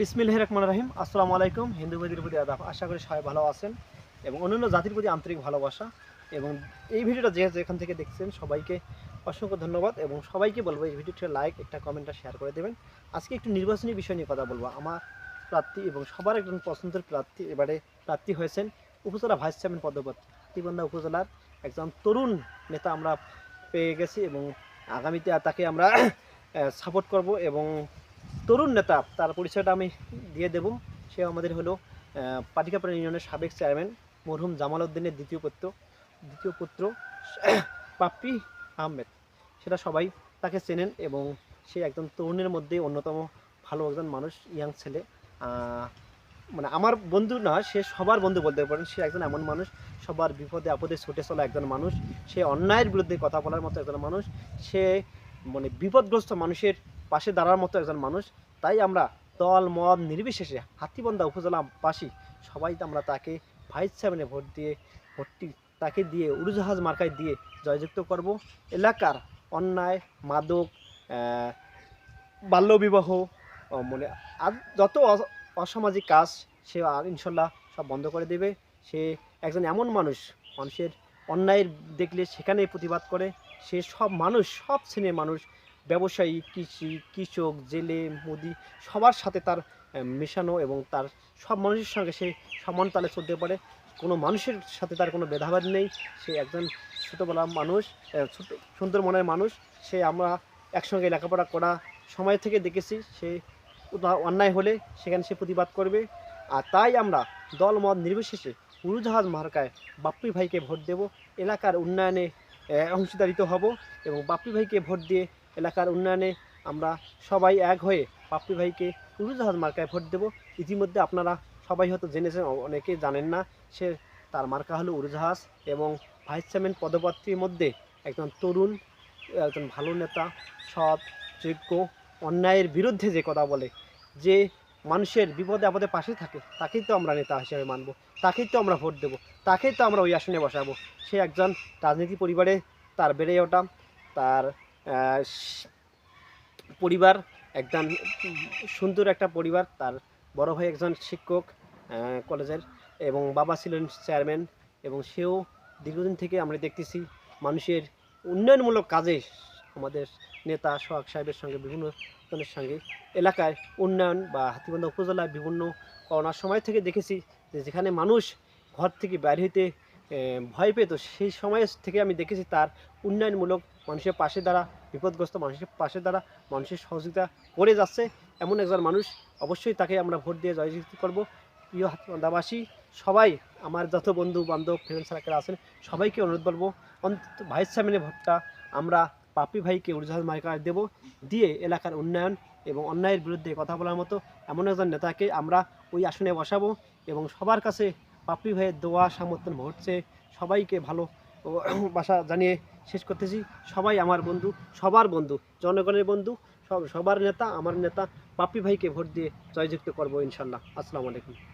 বিসমিল্লাহ রহমান রাহিম। আসসালামু আলাইকুম। হিন্দু ভাইদের প্রতি আদাব। আশা করি সবাই ভালো আছেন এবং অন্যান্য জাতির প্রতি আন্তরিক ভালোবাসা এবং এই ভিডিওটা যে যেখান থেকে দেখছেন সবাইকে অসংখ্য ধন্যবাদ এবং সবাইকে বলব এই ভিডিওটা লাইক, একটা কমেন্টটা শেয়ার করে দেবেন। আজকে একটু নির্বাচনী বিষয় নিয়ে কথা বলব। আমার প্রার্থী এবং সবার একজন পছন্দের প্রার্থী এবারে প্রার্থী হয়েছেন উপজেলা ভাইস চেয়ারম্যান পদপ্রার্থীবন্ধা উপজেলার একজন তরুণ নেতা আমরা পেয়ে গেছি এবং আগামীতে তাকে আমরা সাপোর্ট করব এবং তরুণ নেতা, তার পরিচয়টা আমি দিয়ে দেব। সে আমাদের হলো পাটিকাপাড়া ইউনিয়নের সাবেক চেয়ারম্যান মরহুম জামাল উদ্দিনের দ্বিতীয় পুত্র দ্বিতীয় পুত্র পাপ্পি আহমেদ। সেটা সবাই তাকে চেনেন এবং সে একজন তরুণের মধ্যে অন্যতম ভালো একজন মানুষ, ইয়াং ছেলে। মানে আমার বন্ধু না, সে সবার বন্ধু বলতে পারেন। সে একজন এমন মানুষ, সবার বিপদে আপদে ছুটে চলা একজন মানুষ। সে অন্যায়ের বিরুদ্ধে কথা বলার মতো একজন মানুষ। সে মানে বিপদগ্রস্ত মানুষের পাশে দাঁড়ার মতো একজন মানুষ। তাই আমরা দল, মত নির্বিশেষে হাতিবন্ধা উপজেলাবাসী সবাই আমরা তাকে ভাইস চেয়ারম্যানে ভোট দিয়ে, ভোটটি তাকে দিয়ে, উড়োজাহাজ মার্কায় দিয়ে জয়যুক্ত করব। এলাকার অন্যায়, মাদক বাল্যবিবাহ মানে আর যত অসামাজিক কাজ সে আর ইনশাল্লাহ সব বন্ধ করে দেবে। সে একজন এমন মানুষ, মানুষের অন্যায়ের দেখলে সেখানে প্রতিবাদ করে। সে সব মানুষ, সব শ্রেণির মানুষ ব্যবসায়ী, কৃষি, কৃষক, জেলে, মুদি সবার সাথে তার মেশানো এবং তার সব মানুষের সঙ্গে সে সমান তালে চলতে পারে। কোনো মানুষের সাথে তার কোনো ভেদাভেদ নেই। সে একজন ছোটোবেলা মানুষ সুন্দর মনের মানুষ। সে আমরা একসঙ্গে লেখাপড়া করা সময় থেকে দেখেছি। সে অন্যায় হলে সেখানে সে প্রতিবাদ করবে। আর তাই আমরা দল মত নির্বিশেষে উড়োজাহাজ মার্কায় বাপ্পি ভাইকে ভোট দেব। এলাকার উন্নয়নে অংশীদারিত হব এবং বাপ্পি ভাইকে ভোট দিয়ে এলাকার উন্নয়নে আমরা সবাই এক হয়ে বাপ্পি ভাইকে উড়োজাহাজ মার্কায় ভোট দেব। ইতিমধ্যে আপনারা সবাই হয়তো জেনেছেন অনেকে জানেন না, সে তার মার্কা হলো উড়োজাহাজ এবং ভাইস চেয়ারম্যান পদপ্রার্থীর মধ্যে একজন তরুণ, একজন ভালো নেতা, সৎ, যোগ্য, অন্যায়ের বিরুদ্ধে যে কথা বলে, যে মানুষের বিপদে আপদে পাশে থাকে, তাকেই তো আমরা নেতা হিসেবে মানব, তাকেই তো আমরা ভোট দেব, তাকেই তো আমরা ওই আসনে বসাবো। সে একজন রাজনীতি পরিবারে তার বেড়ে ওঠা, তার পরিবার একদম সুন্দর একটা পরিবার, তার বড় ভাই একজন শিক্ষক কলেজের এবং বাবা ছিলেন চেয়ারম্যান এবং সেও দীর্ঘদিন থেকে আমরা দেখতেছি মানুষের উন্নয়নমূলক কাজে আমাদের নেতা সোহাগ সাহেবের সঙ্গে বিভিন্ন জনের সঙ্গে এলাকায় উন্নয়ন বা হাতিবান্ধা উপজেলায় বিভিন্ন করোনার সময় থেকে দেখেছি যে যেখানে মানুষ ঘর থেকে বাইরে হইতে ভয় পেত সেই সময় থেকে আমি দেখেছি তার উন্নয়নমূলক মানুষের পাশে দ্বারা, বিপদগ্রস্ত মানুষের পাশে দ্বারা মানুষের সহযোগিতা করে যাচ্ছে। এমন একজন মানুষ অবশ্যই তাকে আমরা ভোট দিয়ে জয়যুক্ত করব। প্রিয় হাতিবান্ধাবাসী সবাই আমার যত বন্ধু, বান্ধব ফ্রেন্ড সার্কেল আছেন, সবাইকে অনুরোধ করব, অন্তত ভাইস চেয়ারম্যানের ভোটটা আমরা পাপি ভাইকে উড়জাহাজ মার্কা দেব, দিয়ে এলাকার উন্নয়ন এবং অন্যায়ের বিরুদ্ধে কথা বলার মতো এমন একজন নেতাকে আমরা ওই আসনে বসাবো এবং সবার কাছে পাপি ভাইয়ের দোয়া সমর্থন ঘটছে। সবাইকে ভালো বাসা জানিয়ে শেষ করতেছি। সবাই আমার বন্ধু, সবার বন্ধু, জনগণের বন্ধু, সব, সবার নেতা, আমার নেতা পাপি ভাইকে ভোট দিয়ে জয়যুক্ত করব ইনশাল্লাহ। আসসালামু আলাইকুম।